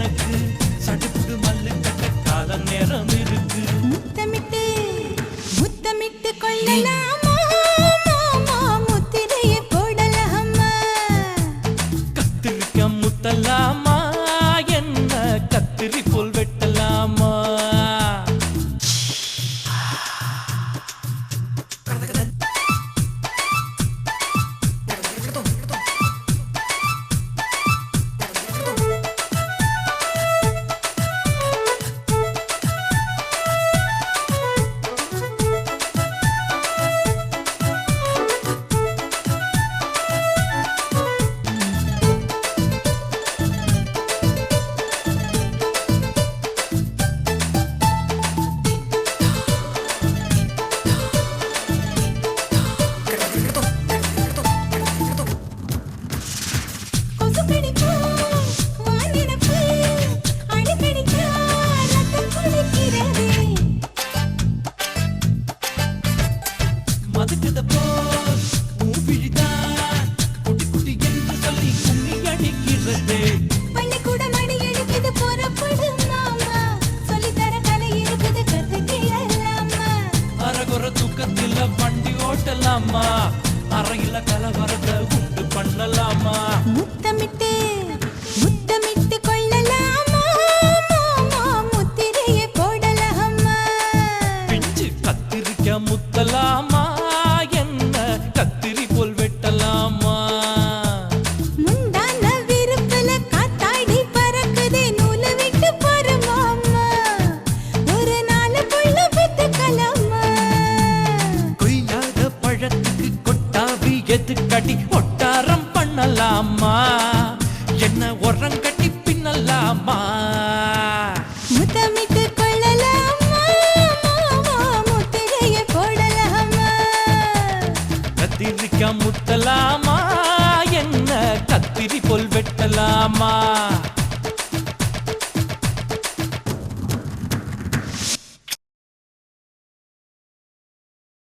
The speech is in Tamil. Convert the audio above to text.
எனக்கு சடுப்பு பண்ணலாமா அறையில கலவரத்தை உண்டு பண்ணலாமா? முத்தமிட்டே கட்டி ஒட்டாரம் பண்ணலாமா? என்ன உரம் கட்டி பின்னலாமா? முத்தமிட்டு கொள்ளலாமா? முத்திரையை போடலாமா? கத்திரிக்கா முத்தலாமா? என்ன கத்திரி பொல் வெட்டலாமா?